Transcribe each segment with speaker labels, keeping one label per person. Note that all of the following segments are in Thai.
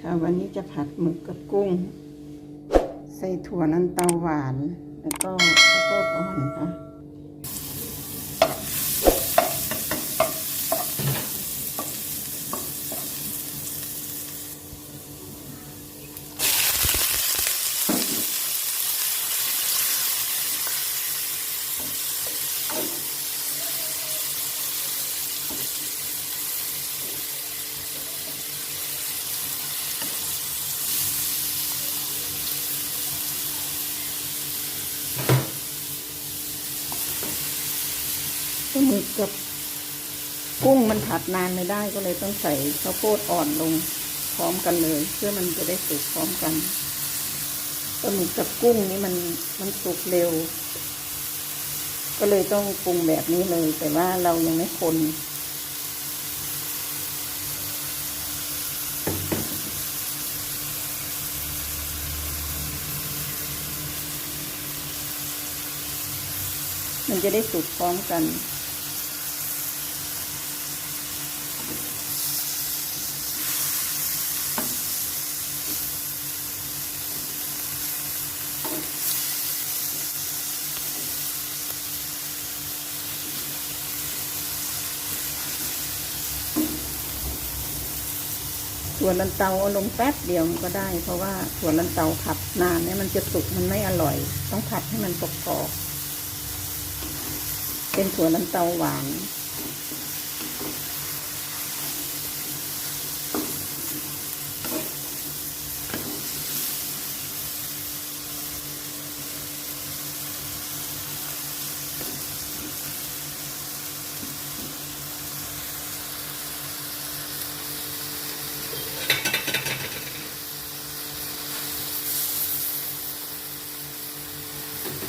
Speaker 1: ค่ะวันนี้จะผัดหมึกกับกุ้ง ใส่ถั่วลันเตาหวาน แล้วก็ข้าวโพดอ่อนค่ะ หมึกกับกุ้งมันผัดนานไม่ได้ก็เลยต้องใส่ข้าวโพดอ่อนลงพร้อมกันเลย เพื่อมันจะได้สุกพร้อมกันปลาหมึกกับกุ้งนี่มันมันสุกเร็ว ก็เลยต้องปรุงแบบนี้เลย แต่ว่าเรายังไม่คนมันจะได้สุกพร้อมกัน ถั่วลันเตาเอาลงแป๊บเดียวมันก็ได้ เพราะว่าถั่วลันเตาผัดนานเนี่ยมันจะสุกมันไม่อร่อย ต้องผัดให้มันกรอบเป็นถั่วลันเตาหวาน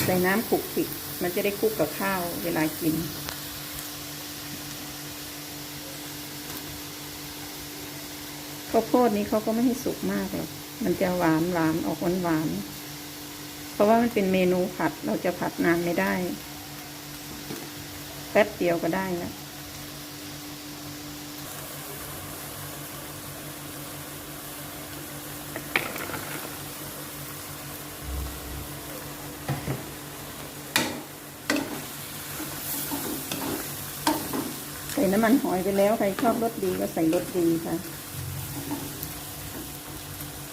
Speaker 1: ส่น้ำขลุกขิกมันจะได้คลุกกับข้าวเวลากิน ข้าวโพดนี้เขาก็ไม่ให้สุกมากหรอกมันจะหวานหวานออกหวานหวาน เพราะว่ามันเป็นเมนูผัดเราจะผัดนานไม่ได้ แป๊บเดียวก็ได้แล้ว ใส่น้ำมันหอยไปแล้วใครชอบรสดีก็ใส่รสดีค่ะ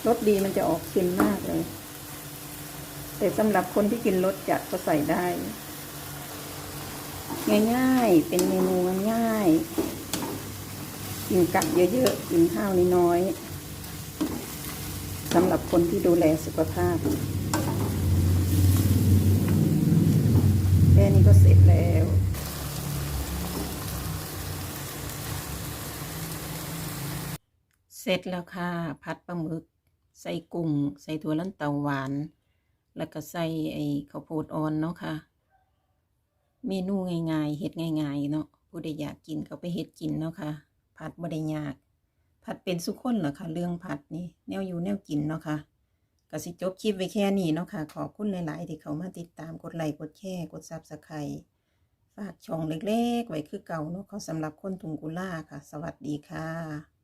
Speaker 1: รสดีมันจะออกเค็มมากเลย แต่สำหรับคนที่กินรสจัดก็ใส่ได้ ง่ายๆ เป็นเมนูง่ายกินกับเยอะๆ กินข้าวน้อยๆสำหรับคนที่ดูแลสุขภาพแค่นี้ก็เสร็จแล้ว เสร็จแล้วค่ะ ผัดปลาหมึก ใส่กุ้ง ใส่ถั่วลันเตาหวาน แล้วก็ใส่ไอ้ข้าวโพดอ่อนเนาะค่ะ เมนูง่ายๆเฮ็ดง่ายๆเนาะผู้ใดอยากกินก็ไปเฮ็ดกินเนาะค่ะ ผัดบ่ได้ยาก ผัดเป็นสุกคนเหรอคะเรื่องผัดนี่แนวอยู่แนวกินเนาะค่ะก็สิจบคลิปไว้แค่นี้เนาะค่ะ ขอบคุณหลายๆที่เขามาติดตามกดไลค์กดแชร์กด Subscribe ฝากช่องเล็กๆ ไว้คือเก่าเนาะเขาสำหรับคนทุงกุล่าค่ะ สวัสดีค่ะ